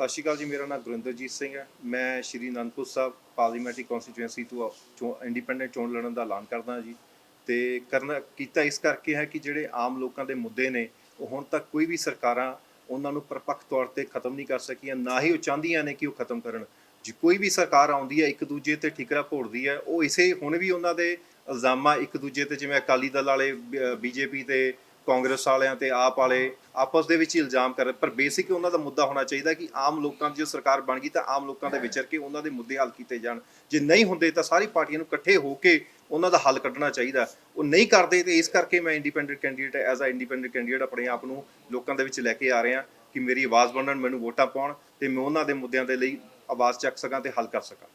ਸਤਿ ਸ਼੍ਰੀ ਅਕਾਲ ਜੀ, ਮੇਰਾ ਨਾਮ ਗੁਰਿੰਦਰਜੀਤ ਸਿੰਘ ਹੈ। ਮੈਂ ਸ਼੍ਰੀ ਅਨੰਦਪੁਰ ਸਾਹਿਬ ਪਾਰਲੀਮੈਂਟਰੀ ਕਨਸਟੀਚੁਐਂਸੀ ਤੋਂ ਚੋਣ ਇੰਡੀਪੈਂਡੈਂਟ ਚੋਣ ਲੜਨ ਦਾ ਐਲਾਨ ਕਰਦਾ ਜੀ। ਤੇ ਕਰਨਾ ਕੀਤਾ ਇਸ ਕਰਕੇ ਹੈ ਕਿ ਜਿਹੜੇ ਆਮ ਲੋਕਾਂ ਦੇ ਮੁੱਦੇ ਨੇ, ਉਹ ਹੁਣ ਤੱਕ ਕੋਈ ਵੀ ਸਰਕਾਰਾਂ ਉਹਨਾਂ ਨੂੰ ਪਰਪੱਕ ਤੌਰ ਤੇ ਖਤਮ ਨਹੀਂ ਕਰ ਸਕੀਆਂ। ਨਾ ਹੀ ਉਹ ਚਾਹੁੰਦੀਆਂ ਨੇ ਕਿ ਉਹ ਖਤਮ ਕਰਨ। ਜੇ ਕੋਈ ਵੀ ਸਰਕਾਰ ਆਉਂਦੀ ਹੈ, ਇੱਕ ਦੂਜੇ ਤੇ ਠਿਕਰਾ ਭੋੜਦੀ ਹੈ, ਉਹ ਇਸੇ ਹੁਣ ਵੀ ਉਹਨਾਂ ਦੇ ਇਲਜ਼ਾਮਾਂ ਇੱਕ ਦੂਜੇ ਤੇ, ਜਿਵੇਂ ਅਕਾਲੀ ਦਲ ਵਾਲੇ ਬੀਜੇਪੀ ਤੇ, ਕਾਂਗਰਸ ਵਾਲਿਆਂ ਤੇ, ਆਪ ਵਾਲੇ ਆਪਸ ਦੇ ਵਿੱਚ ਹੀ ਇਲਜ਼ਾਮ ਕਰ ਰਹੇ। ਪਰ ਬੇਸਿਕ ਉਹਨਾਂ ਦਾ ਮੁੱਦਾ ਹੋਣਾ ਚਾਹੀਦਾ ਕਿ ਆਮ ਲੋਕਾਂ ਦੀ ਜੋ ਸਰਕਾਰ ਬਣ ਗਈ ਤਾਂ ਆਮ ਲੋਕਾਂ ਦੇ ਵਿਚਰ ਕੇ ਉਹਨਾਂ ਦੇ ਮੁੱਦੇ ਹੱਲ ਕੀਤੇ ਜਾਣ। ਜੇ ਨਹੀਂ ਹੁੰਦੇ ਤਾਂ ਸਾਰੀ ਪਾਰਟੀਆਂ ਨੂੰ ਇਕੱਠੇ ਹੋ ਕੇ ਉਹਨਾਂ ਦਾ ਹੱਲ ਕੱਢਣਾ ਚਾਹੀਦਾ। ਉਹ ਨਹੀਂ ਕਰਦੇ ਤੇ ਇਸ ਕਰਕੇ ਮੈਂ independent candidate as a independent candidate ਆਪਣੇ ਆਪ ਨੂੰ ਲੋਕਾਂ ਦੇ ਵਿੱਚ ਲੈ ਕੇ ਆ ਰਿਹਾ ਕਿ ਮੇਰੀ ਆਵਾਜ਼ ਬਣਨ, ਮੈਨੂੰ ਵੋਟਾਂ ਪਾਉਣ ਤੇ ਮੈਂ ਉਹਨਾਂ ਦੇ ਮੁੱਦਿਆਂ ਦੇ ਲਈ ਆਵਾਜ਼ ਚੱਕ ਸਕਾਂ ਤੇ ਹੱਲ ਕਰ ਸਕਾਂ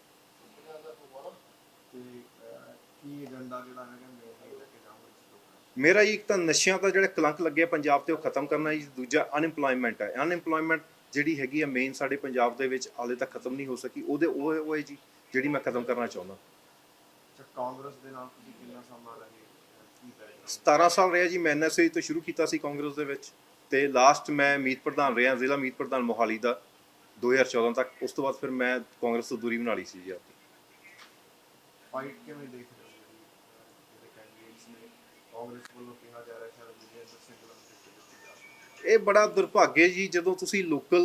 ਤੇ ਅਹ, ਕੀ ਏਜੰਡਾ ਜਿਹੜਾ ਹੈਗਾ ਮੇਨ ਲੈ ਕੇ ਜਾਵਾਂਗੇ ਇਸ ਲੋਕਾਂ ਮੇਰਾ ਇੱਕ ਤਾਂ ਨਸ਼ਿਆਂ ਦਾ ਜਿਹੜਾ ਕਲੰਕ ਲੱਗਿਆ ਪੰਜਾਬ ਤੇ ਉਹ ਖਤਮ ਕਰਨਾ ਜੀ ਦੂਜਾ ਅਨਐਮਪਲੋਇਮੈਂਟ ਹੈ ਅਨਐਮਪਲੋਇਮੈਂਟ ਜਿਹੜੀ ਹੈਗੀ ਆ ਮੇਨ ਸਾਡੇ ਪੰਜਾਬ ਦੇ ਵਿੱਚ ਹਾਲੇ ਤੱਕ ਖਤਮ ਨਹੀਂ ਹੋ ਸਕੀ। ਉਹਦੇ ਉਹ ਉਹ ਹੈ ਜੀ ਜਿਹੜੀ ਮੈਂ ਖਤਮ ਕਰਨਾ ਚਾਹੁੰਦਾ। ਕਾਂਗਰਸ ਦੇ ਨਾਲ ਤੁਸੀਂ ਕਿੰਨਾ ਸਮਾਂ ਰਹੇ? ਅਹ, ਕੀ ਕਰੇ 17 ਸਾਲ ਰਿਹਾ ਜੀ ਮੈਂ ਐਨਐਸਏ ਤੋਂ ਸ਼ੁਰੂ ਕੀਤਾ ਸੀ ਕਾਂਗਰਸ ਦੇ ਵਿੱਚ। ਤੇ ਲਾਸਟ ਮੈਂ ਮੀਤ ਪ੍ਰਧਾਨ ਰਿਹਾ ਜ਼ਿਲ੍ਹਾ ਮੀਤ ਪ੍ਰਧਾਨ ਮੋਹਾਲੀ ਦਾ 2014 ਤੱਕ। ਉਸ ਤੋਂ ਬਾਅਦ ਫਿਰ ਮੈਂ ਕਾਂਗਰਸ ਤੋਂ ਦੂਰੀ ਬਣਾ ਲਈ ਸੀ ਜੀ ਆਪਣੀ ਫਾਈਟ ਕਿਵੇਂ ਦੇਖ ਰਹੇ ਹੋ ਜਿਹੜੀ ਅਹ, ਜਿਹੜੇ ਕੈਂਡੀਡੇਟਸ ਨੇ ਕਾਂਗਰਸ ਵੱਲੋਂ ਕਿਹਾ ਜਾ ਰਿਹਾ ਸ਼ਾਇਦ ਵਿਜੇਂਦਰ ਸਿੰਘ ਵੱਲੋਂ ਦਿੱਤੀ ਦਿੱਤੀ ਜਾ ਰਹੀ ਇਹ ਬੜਾ ਦੁਰਭਾਗਯ ਜੀ, ਜਦੋਂ ਤੁਸੀਂ ਲੋਕਲ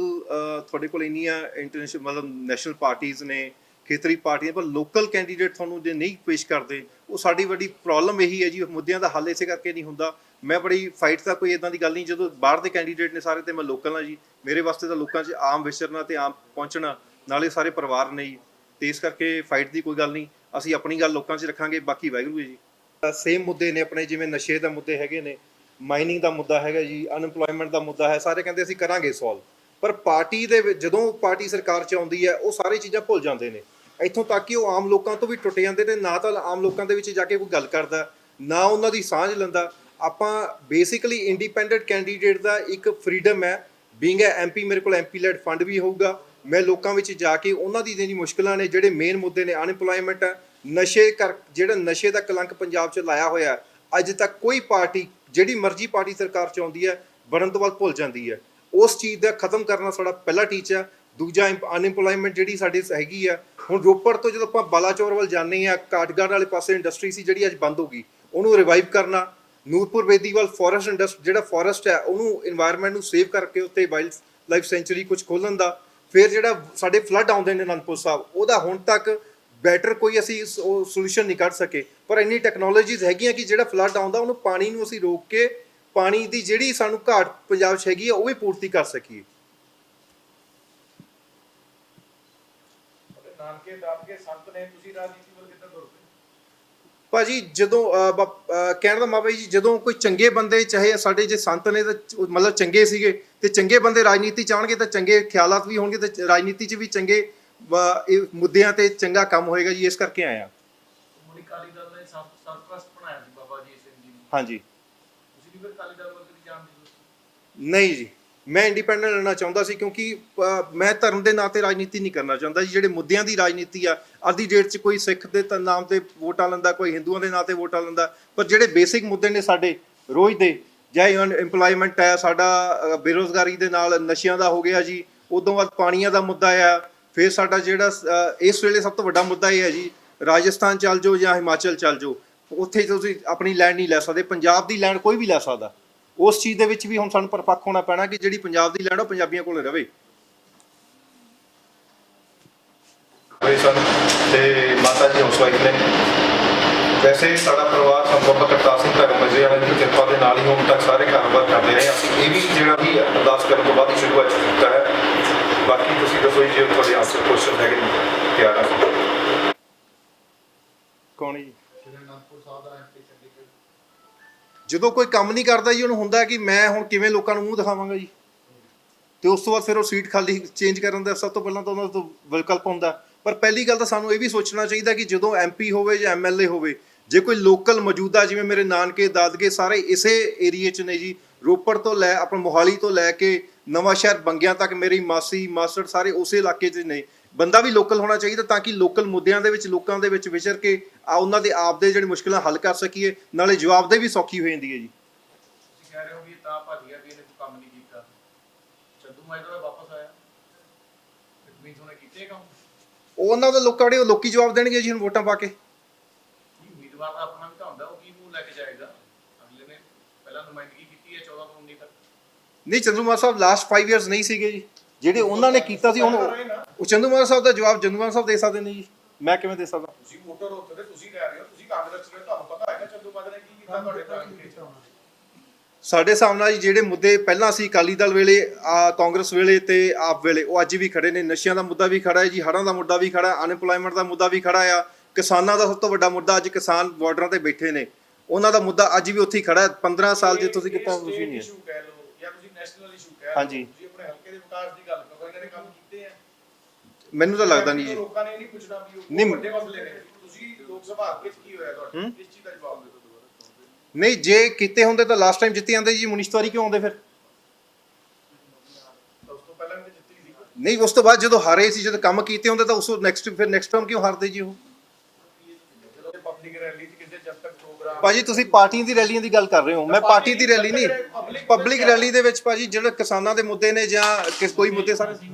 ਤੁਹਾਡੇ ਕੋਲ ਇੰਨੀਆਂ ਇੰਟਰਨੈਸ਼ਨਲ ਮਤਲਬ ਨੈਸ਼ਨਲ ਪਾਰਟੀਆਂ ਨੇ, ਖੇਤਰੀ ਪਾਰਟੀਆਂ ਪਰ ਲੋਕਲ ਕੈਂਡੀਡੇਟ ਤੁਹਾਨੂੰ ਜੇ ਨਹੀਂ ਪੇਸ਼ ਕਰਦੇ, ਉਹ ਸਾਡੀ ਵੱਡੀ ਪ੍ਰੋਬਲਮ ਇਹੀ ਹੈ ਜੀ ਮੁੱਦਿਆਂ ਦਾ ਹੱਲ ਇਸੇ ਕਰਕੇ ਨਹੀਂ ਹੁੰਦਾ। ਮੈਂ ਬੜੀ ਫਾਈਟ ਦਾ ਕੋਈ ਇਦਾਂ ਦੀ ਗੱਲ ਨਹੀਂ, ਜਦੋਂ ਬਾਹਰ ਦੇ ਕੈਂਡੀਡੇਟ ਨੇ ਸਾਰੇ ਤੇ ਮੈਂ ਲੋਕਲ ਹਾਂ ਜੀ, ਮੇਰੇ ਵਾਸਤੇ ਤਾਂ ਲੋਕਾਂ 'ਚ ਆਮ ਵਿਚਰਨਾ ਤੇ ਆਮ ਪਹੁੰਚਣਾ ਨਾਲੇ ਸਾਰੇ ਪਰਿਵਾਰ ਨੇ ਜੀ, ਤੇ ਇਸ ਕਰਕੇ ਫਾਈਟ ਦੀ ਕੋਈ ਗੱਲ ਨਹੀਂ, ਅਸੀਂ ਆਪਣੀ ਗੱਲ ਲੋਕਾਂ 'ਚ ਰੱਖਾਂਗੇ, ਬਾਕੀ ਵਾਹਿਗੁਰੂ ਹੈ ਜੀ। ਸੇਮ ਮੁੱਦੇ ਨੇ ਆਪਣੇ, ਜਿਵੇਂ ਨਸ਼ੇ ਦਾ ਮੁੱਦੇ ਹੈਗੇ ਨੇ ਮਾਈਨਿੰਗ ਦਾ ਮੁੱਦਾ ਹੈਗਾ ਜੀ ਅਨਪਲੋਇਮੈਂਟ ਦਾ ਮੁੱਦਾ ਹੈ, ਸਾਰੇ ਕਹਿੰਦੇ ਅਸੀਂ ਕਰਾਂਗੇ ਸੋਲਵ ਪਰ ਪਾਰਟੀ ਦੇ ਜਦੋਂ ਪਾਰਟੀ ਸਰਕਾਰ 'ਚ ਆਉਂਦੀ ਹੈ, ਉਹ ਸਾਰੇ ਚੀਜ਼ਾਂ ਭੁੱਲ ਜਾਂਦੇ ਨੇ। ਇੱਥੋਂ ਤੱਕ ਕਿ ਉਹ ਆਮ ਲੋਕਾਂ ਤੋਂ ਵੀ ਟੁੱਟ ਜਾਂਦੇ ਨੇ, ਨਾ ਤਾਂ ਆਮ ਲੋਕਾਂ ਦੇ ਵਿੱਚ ਜਾ ਕੇ ਕੋਈ ਗੱਲ ਕਰਦਾ, ਨਾ ਉਹਨਾਂ ਦੀ ਸਾਂਝ ਲੈਂਦਾ। ਆਪਾਂ ਬੇਸਿਕਲੀ ਇੰਡੀਪੈਂਡੈਂਟ ਕੈਂਡੀਡੇਟ ਦਾ ਇੱਕ ਫਰੀडम ਹੈ ਬੀਇੰਗ ਐ ਐਮਪੀ ਮੇਰੇ ਕੋਲ ਐਮਪੀ ਲੈਡ ਫੰਡ ਵੀ ਹੋਊਗਾ। ਮੈਂ ਲੋਕਾਂ ਵਿੱਚ ਜਾ ਕੇ ਉਹਨਾਂ ਦੀ ਜਿਹੜੀ ਮੁਸ਼ਕਲਾਂ ਨੇ, ਜਿਹੜੇ ਮੇਨ ਮੁੱਦੇ ਨੇ ਅਨਪਲੋਇਮੈਂਟ ਹੈ ਨਸ਼ੇ ਕਰ ਜਿਹੜਾ ਨਸ਼ੇ ਦਾ ਕਲੰਕ ਪੰਜਾਬ 'ਚ ਲਾਇਆ ਹੋਇਆ ਅੱਜ ਤੱਕ ਕੋਈ ਪਾਰਟੀ, ਜਿਹੜੀ ਮਰਜ਼ੀ ਪਾਰਟੀ ਸਰਕਾਰ 'ਚ ਆਉਂਦੀ ਹੈ, ਬਣਨ ਤੋਂ ਬਾਅਦ ਭੁੱਲ ਜਾਂਦੀ ਹੈ। ਉਸ ਚੀਜ਼ ਦਾ ਖਤਮ ਕਰਨਾ ਸਾਡਾ ਪਹਿਲਾ ਟੀਚਾ ਦੂਜਾ ਅਨਇੰਪਲੋਇਮੈਂਟ ਜਿਹੜੀ ਸਾਡੀ ਹੈਗੀ ਆ ਹੁਣ ਰੋਪੜ ਤੋਂ ਜਦੋਂ ਆਪਾਂ ਬਾਲਾਚੌਰ ਵੱਲ ਜਾਂਦੇ ਆ ਕਾਟਗੜ ਵਾਲੇ ਪਾਸੇ ਇੰਡਸਟਰੀ ਸੀ ਜਿਹੜੀ ਅੱਜ ਬੰਦ ਹੋ ਗਈ, ਉਹਨੂੰ ਰਿਵਾਈਵ ਕਰਨਾ, ਨੂਰਪੁਰ ਬੇਦੀਵਾਲ ਫੋਰੈਸਟ ਇੰਡਸਟਰੀ ਜਿਹੜਾ ਫੋਰੈਸਟ ਹੈ, ਉਹਨੂੰ এনवायरमेंट ਨੂੰ ਸੇਵ ਕਰਕੇ ਉੱਤੇ ਵਾਈਲਡ ਲਾਈਫ ਸੈਂਚਰੀ ਕੁਝ ਖੋਲਣ ਦਾ, ਫਿਰ ਜਿਹੜਾ ਸਾਡੇ ਫਲੱਡ ਆਉਂਦੇ ਨੇ ਅਨੰਦਪੁਰ ਸਾਹਿਬ, ਉਹਦਾ ਹੁਣ ਤੱਕ ਬੈਟਰ ਕੋਈ ਅਸੀਂ ਸੋਲੂਸ਼ਨ ਨਹੀਂ ਕੱਢ ਸਕੇ। ਪਰ ਇੰਨੀ ਟੈਕਨੋਲੋਜੀਜ਼ ਹੈਗੀਆਂ ਕਿ ਜਿਹੜਾ ਫਲੱਡ ਆਉਂਦਾ ਉਹਨੂੰ ਪਾਣੀ ਨੂੰ ਅਸੀਂ ਰੋਕ ਕੇ ਪਾਣੀ ਦੀ ਜਿਹੜੀ ਸਾਨੂੰ ਘਾਟ ਪੰਜਾਬ 'ਚ ਹੈਗੀ ਆ ਉਹ ਵੀ ਪੂਰਤੀ ਕਰ ਸਕੀਏ। ਅਤੇ ਨਾਨਕੇ ਦਾਦਕੇ ਸੰਤ ਨੇ ਤੁਸੀਂ ਰਾਜਨੀਤੀ ਵੱਲ ਕਿੱਦਾਂ ਤੁਰਦੇ? ਭਾਜੀ ਜਦੋਂ ਕਹਿਣ ਦਾ ਮਾਪੇ ਜੀ ਜਦੋਂ ਕੋਈ ਚੰਗੇ ਬੰਦੇ ਚਾਹੇ ਸਾਡੇ ਜੇ ਸੰਤ ਨੇ ਤਾਂ ਚ- ਮਤਲਬ ਚੰਗੇ ਸੀਗੇ ਤੇ ਚੰਗੇ ਬੰਦੇ ਰਾਜਨੀਤੀ ਚਾਹਣਗੇ ਤਾਂ ਚੰਗੇ ਖਿਆਲਾਤ ਵੀ ਹੋਣਗੇ ਤੇ ਰਾਜਨੀਤੀ 'ਚ ਵੀ ਚੰਗੇ ਇਹ ਮੁੱਦਿਆਂ ਤੇ ਚੰਗਾ ਕੰਮ ਹੋਏਗਾ ਜੀ ਇਸ ਕਰਕੇ ਆਇਆ। ਮੁਨੀ ਕਾਲੀ ਦਲ ਨੇ ਸਰ- ਸਰਪ੍ਰਸਤ ਬਣਾਇਆ ਸੀ ਬਾਬਾ ਜੀ ਸਿੰਘ ਜੀ ਨੂੰ। ਹਾਂਜੀ। ਤੁਸੀਂ ਵੀ ਫਿਰ ਕਾਲੀ ਦਲ ਵੱਲ ਕਦੀ ਜਾਣ ਦੀ ਸੋਚੀ ਨਹੀਂ ਜੀ ਮੈਂ ਇੰਡੀਪੈਂਡੈਂਟ ਰਹਿਣਾ ਚਾਹੁੰਦਾ ਸੀ ਕਿਉਂਕਿ ਮੈਂ ਧਰਮ ਦੇ ਨਾਂ ਤੇ ਰਾਜਨੀਤੀ ਨਹੀਂ ਕਰਨਾ ਚਾਹੁੰਦਾ ਜੀ ਜਿਹੜੇ ਮੁੱਦਿਆਂ ਦੀ ਰਾਜਨੀਤੀ ਆ ਅੱਜ ਡੇਟ 'ਚ ਕੋਈ ਸਿੱਖ ਦੇ ਨਾਮ ਤੇ ਵੋਟਾਂ ਲੈਂਦਾ ਕੋਈ ਹਿੰਦੂਆਂ ਦੇ ਨਾਂ ਤੇ ਵੋਟਾਂ ਲੈਂਦਾ ਪਰ ਜਿਹੜੇ ਬੇਸਿਕ ਮੁੱਦੇ ਨੇ ਸਾਡੇ ਰੋਜ਼ ਦੇ ਜਾਂ ਇੰਪਲੋਇਮੈਂਟ ਹੈ ਸਾਡਾ ਬੇਰੁਜ਼ਗਾਰੀ ਦੇ ਨਾਲ ਨਸ਼ਿਆਂ ਦਾ ਹੋ ਗਿਆ ਜੀ ਉਦੋਂ ਬਾਅਦ ਪਾਣੀਆਂ ਦਾ ਮੁੱਦਾ ਆ ਫਿਰ ਸਾਡਾ ਜਿਹੜਾ ਇਸ ਵੇਲੇ ਸਭ ਤੋਂ ਵੱਡਾ ਮੁੱਦਾ ਇਹ ਹੈ ਜੀ, ਰਾਜਸਥਾਨ ਚੱਲ ਜਾਓ ਜਾਂ ਹਿਮਾਚਲ ਚੱਲ ਜਾਓ, ਉੱਥੇ ਤੁਸੀਂ ਆਪਣੀ ਲੈਂਡ ਨਹੀਂ ਲੈ ਸਕਦੇ, ਪੰਜਾਬ ਦੀ ਲੈਂਡ ਕੋਈ ਵੀ ਲੈ ਸਕਦਾ। ਉਸ ਚੀਜ਼ ਦੇ ਵਿੱਚ ਵੀ ਹੁਣ ਸਾਨੂੰ ਪਰਪੱਕ ਹੋਣਾ ਪੈਣਾ ਕਿ ਜਿਹੜੀ ਪੰਜਾਬ ਦੀ ਲੈਂਡ ਉਹ ਪੰਜਾਬੀਆਂ ਕੋਲ ਰਵੇ। ਹੋਏ ਸਨ ਤੇ ਮਾਤਾ ਜੀ, ਹਾਊਸ ਵਾਈਫ ਵੈਸੇ ਸਾਡਾ ਪਰਿਵਾਰ ਸੰਪੂਰਨ ਕਰਤਾਰ ਸਿੰਘ ਧਰਮ ਮਜੇ ਵਾਲੇ ਦੀ ਕਿਰਪਾ ਦੇ ਨਾਲ ਹੀ ਹੁਣ ਤੱਕ ਸਾਰੇ ਕਾਰੋਬਾਰ ਕਰਦੇ ਰਹੇ। ਅਸੀਂ ਇਹ ਵੀ ਜਿਹੜਾ ਵੀ ਅਰਦਾਸ ਕਰਨ ਤੋਂ ਬਾਅਦ ਹੀ ਸ਼ੁਰੂਆਤ ਕੀਤਾ ਹੈ। ਬਾਕੀ ਤੁਸੀਂ ਦੱਸੋ ਜੀ ਜੇ ਤੁਹਾਡੇ ਆਨਸਰ ਕੁਐਸਚਨ ਹੈਗੇ ਨੇ, ਤਿਆਰ ਹਾਂ ਕੌਣ ਜੀ? ਸ਼੍ਰੀ ਅਨੰਦਪੁਰ ਸਾਹਿਬ ਦਾ ਐਮਪੀ ਚੰਡੀਗੜ੍ਹ ਜਦੋਂ ਕੋਈ ਕੰਮ ਨਹੀਂ ਕਰਦਾ ਜੀ ਉਹਨੂੰ ਹੁੰਦਾ ਕਿ ਮੈਂ ਹੁਣ ਕਿਵੇਂ ਲੋਕਾਂ ਨੂੰ ਮੂੰਹ ਦਿਖਾਵਾਂਗਾ ਜੀ। ਤੇ ਉਸ ਤੋਂ ਬਾਅਦ ਫਿਰ ਉਹ ਸੀਟ ਖਾਲੀ ਚੇਂਜ ਕਰਨ ਦਾ ਸਭ ਤੋਂ ਪਹਿਲਾਂ ਤਾਂ ਉਹਨਾਂ ਤੋਂ ਵਿਕਲਪ ਹੁੰਦਾ। ਪਰ ਪਹਿਲੀ ਗੱਲ ਤਾਂ ਸਾਨੂੰ ਇਹ ਵੀ ਸੋਚਣਾ ਚਾਹੀਦਾ ਕਿ ਜਦੋਂ ਐਮਪੀ ਹੋਵੇ ਜਾਂ ਐਮਐਲਏ ਹੋਵੇ ਜੇ ਕੋਈ ਲੋਕਲ ਮੌਜੂਦਾ ਜਿਵੇਂ ਮੇਰੇ ਨਾਨਕੇ ਦਾਦਕੇ ਸਾਰੇ ਇਸੇ ਏਰੀਏ 'ਚ ਨੇ ਜੀ ਰੋਪੜ ਤੋਂ ਲੈ ਆਪਣਾ ਮੋਹਾਲੀ ਤੋਂ ਲੈ ਕੇ ਨਵਾਂ ਸ਼ਹਿਰ ਬੰਗਿਆਂ ਤੱਕ ਮੇਰੀ ਮਾਸੀ ਮਾਸਟਰ ਸਾਰੇ ਉਸੇ ਇਲਾਕੇ 'ਚ ਨੇ। ਬੰਦਾ ਵੀ ਲੋਕਲ ਹੋਣਾ ਚਾਹੀਦਾ ਤਾਂ ਕਿ ਲੋਕਲ ਮੁੱਦਿਆਂ ਦੇ ਵਿੱਚ ਲੋਕਾਂ ਦੇ ਵਿੱਚ ਵਿਚਰ ਕੇ ਆ ਉਹਨਾਂ ਦੇ ਆਪ ਦੇ ਜਿਹੜੇ ਮੁਸ਼ਕਲਾਂ ਹੱਲ ਕਰ ਸਕੀਏ ਨਾਲੇ ਜਵਾਬਦੇ ਵੀ ਸੌਖੀ ਹੋ ਜਾਂਦੀ ਹੈ ਜੀ। ਤੁਸੀਂ ਕਹਿ ਰਹੇ ਹੋ ਵੀ ਇਹ ਤਾਂ ਭੱਜ ਗਿਆ ਵੀ ਇਹਨੇ ਕੋਈ ਕੰਮ ਨਹੀਂ ਕੀਤਾ। ਚੱਦੂ ਮਾਜਰਾ ਵਾਪਸ ਆਇਆ। ਮੀਟਿੰਗ ਉਹਨੇ ਕੀਤੇ ਕੰਮ? ਉਹਨਾਂ ਦੇ ਲੋਕਾਂ ਦੇ ਉਹ ਲੋਕੀ ਜਵਾਬ ਦੇਣਗੇ ਜੀ ਹੁਣ ਵੋਟਾਂ ਪਾ ਕੇ। ਕੀ ਉਮੀਦਵਾਰ ਦਾ ਆਪਣਾ ਵੀ ਤਾਂ ਹੁੰਦਾ ਉਹ ਕੀ ਮੂੰਹ ਲੈ ਕੇ ਜਾਏਗਾ ਅਗਲੇ ਨੇ ਪਹਿਲਾਂ ਨੁਮਾਇੰਦਗੀ ਕੀਤੀ ਹੈ 14 ਤੋਂ 19 ਤੱਕ ਨਹੀਂ ਚੰਦੂਮਾਰ ਸਾਹਿਬ ਲਾਸਟ 5 ਇਅਰਸ ਨਹੀਂ ਸੀਗੇ ਜੀ। ਜਿਹੜੇ ਉਹਨਾਂ ਨੇ ਕੀਤਾ ਸੀ ਹੁਣ ਉਹ- ਚੰਦੂਮਾਰ ਸਾਹਿਬ ਦਾ ਜਵਾਬ ਚੰਦੂਮਾਰ ਸਾਹਿਬ ਦੇ ਸਕਦੇ ਨੇ ਜੀ। ਮੈਂ ਕਿਵੇਂ ਦੇ ਸਕਦਾ? ਤੁਸੀਂ ਵੋਟਰ ਹੋ ਤੇ ਤੁਸੀਂ ਕਹਿ ਰਹੇ ਹੋ ਤੁਸੀਂ ਕਾਂਗਰਸ ਚ ਤੁਹਾਨੂੰ ਪਤਾ ਹੈਗਾ ਚੰਦੂ ਮਾਜਰਾ ਨੇ ਕੀ ਕੀਤਾ ਤੁਹਾਡੇ ਕਾਂਗਰਸ ਸਾਡੇ ਸਾਹਮਣੇ ਜੀ ਜਿਹੜੇ ਮੁੱਦੇ ਪਹਿਲਾਂ ਸੀ ਅਕਾਲੀ ਦਲ ਵੇਲੇ ਆ ਕਾਂਗਰਸ ਵੇਲੇ ਤੇ ਆਪ ਵੇਲੇ ਉਹ ਅੱਜ ਵੀ ਖੜੇ ਨੇ। ਨਸ਼ਿਆਂ ਦਾ ਮੁੱਦਾ ਵੀ ਖੜਾ ਹੈ ਜੀ ਹੜ੍ਹਾਂ ਦਾ ਮੁੱਦਾ ਵੀ ਖੜਾ ਹੈ ਅਨਪਲਾਈਮੈਂਟ ਦਾ ਮੁੱਦਾ ਵੀ ਖੜਾ ਆ। ਕਿਸਾਨਾਂ ਦਾ ਸਭ ਤੋਂ ਵੱਡਾ ਮੁੱਦਾ ਅੱਜ ਕਿਸਾਨ ਬਾਰਡਰਾਂ ਤੇ ਬੈਠੇ ਨੇ। ਉਹਨਾਂ ਦਾ ਮੁੱਦਾ ਅੱਜ ਵੀ ਉੱਥੇ ਹੀ ਖੜਾ ਹੈ। 15 ਸਾਲ ਜੇ ਤੁਸੀਂ ਕੀਤਾ ਤੁਸੀਂ ਨਹੀਂ ਇਸ਼ੂ ਕਹਿ ਨੈਸ਼ਨਲ ਇਸ਼ੂ ਕਹਿ ਲਓ ਹਾਂਜੀ। ਤੁਸੀਂ ਆਪਣੇ ਹਲਕੇ ਦੇ ਵਿਕਾਸ ਦੀ ਗੱਲ ਕਰੋ ਇਹਨਾਂ ਨੇ ਕੰਮ ਕੀਤੇ ਆ। ਮੈਨੂੰ ਤਾਂ ਲੱਗਦਾ ਨਹੀਂ ਜੀ। ਲੋਕਾਂ ਨੇ ਇਹ ਨਹੀਂ ਪੁੱਛਣਾ ਵੀ ਉਹ ਨਹੀਂ। ਵੱਡੇ ਮਸਲੇ ਨੇ। ਤੁਸੀਂ ਲੋਕ ਸਭਾ ਹਲਕੇ ਚ ਕੀ ਹੋਇਆ ਤੁਹਾਡੇ? ਇਸ ਚੀਜ਼ ਦਾ ਜਵਾਬ ਦਿਓ ਨਹੀਂ ਜੇ ਕੀਤੇ ਹੁੰਦੇ ਤਾਂ ਲਾਸਟ ਟਾਈਮ ਜਿੱਤੇ ਜਾਂਦੇ ਜੀ ਮੁਨਿਸ਼ਤਵਾਰੀ ਕਿਉਂ ਆਉਂਦੇ ਫਿਰ? ਤਾਂ ਉਸ ਤੋਂ ਪਹਿਲਾਂ ਵੀ ਤਾਂ ਜਿੱਤੀ ਸੀ। ਨਹੀਂ ਉਸ ਤੋਂ ਬਾਅਦ ਜਦੋਂ ਹਾਰੇ ਸੀ ਜਦੋਂ ਕੰਮ ਕੀਤੇ ਹੁੰਦੇ ਤਾਂ ਉਸ ਨੈਕਸਟ ਫਿਰ ਨੈਕਸਟ ਟਰਮ ਕਿਉਂ ਹਾਰਦੇ ਜੀ ਉਹ? ਪਬਲਿਕ ਰੈਲੀ ਚ ਕਿਸੇ ਜਦ ਤੱਕ ਪ੍ਰੋਗਰਾਮ ਭਾਜੀ ਤੁਸੀਂ ਪਾਰਟੀ ਦੀ ਰੈਲੀਆਂ ਦੀ ਗੱਲ ਕਰ ਰਹੇ ਹੋ। ਮੈਂ ਪਾਰਟੀ ਦੀ ਰੈਲੀ ਨਹੀਂ। ਪਬਲਿਕ ਰੈਲੀ ਦੇ ਵਿੱਚ ਭਾਜੀ ਜਿਹੜਾ ਕਿਸਾਨਾਂ ਦੇ ਮੁੱਦੇ ਨੇ ਜਾਂ ਕਿਸ ਕੋਈ ਮੁੱਦੇ ਸਾਰੇ